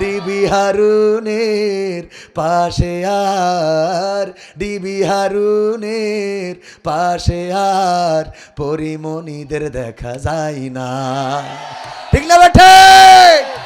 DB হারুনের পাশে আর DB হারুনের পাশে আর, পরিমণিদের দেখা যায় না। ঠিক না বেঠে